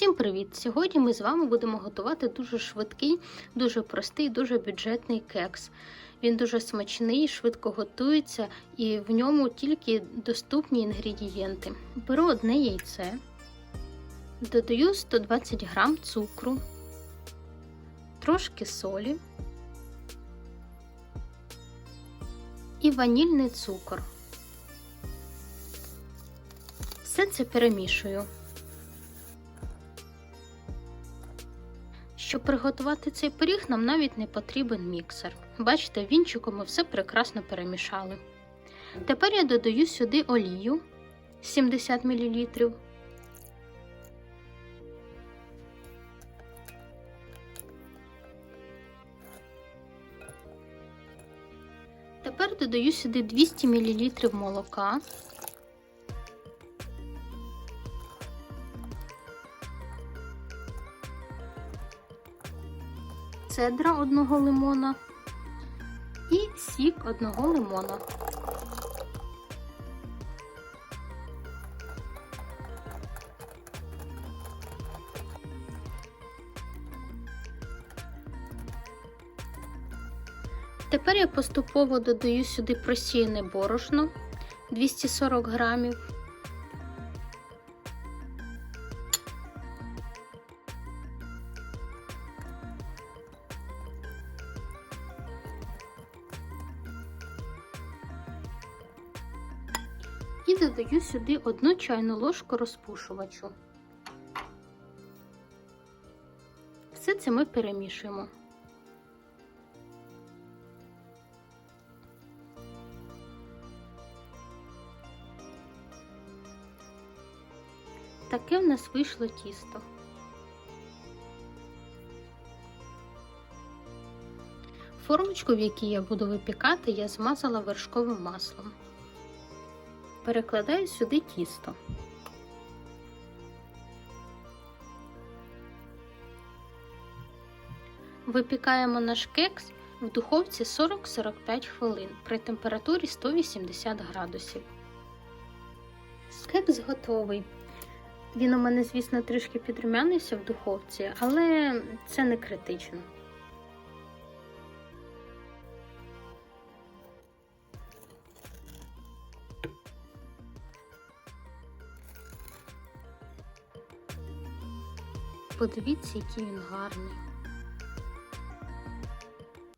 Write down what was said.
Всім привіт! Сьогодні ми з вами будемо готувати дуже швидкий, дуже простий, дуже бюджетний кекс. Він дуже смачний, швидко готується і в ньому тільки доступні інгредієнти. Беру одне яйце, додаю 120 г цукру, трошки солі і ванільний цукор. Все це перемішую. Щоб приготувати цей пиріг, нам навіть не потрібен міксер. Бачите, вінчиком ми все прекрасно перемішали. Тепер я додаю сюди олію 70 мл. Тепер додаю сюди 200 мл молока. Цедра одного лимона і сік одного лимона. Тепер я поступово додаю сюди просіяне борошно 240 грамів. І додаю сюди одну чайну ложку розпушувачу. Все це ми перемішуємо. Таке в нас вийшло тісто. Формочку, в якій я буду випікати, я змазала вершковим маслом перекладаю сюди тісто. Випікаємо наш кекс в духовці 40-45 хвилин при температурі 180 градусів. Кекс готовий. Він у мене, звісно, трішки підрумянився в духовці, але це не критично. Подивіться, який він гарний.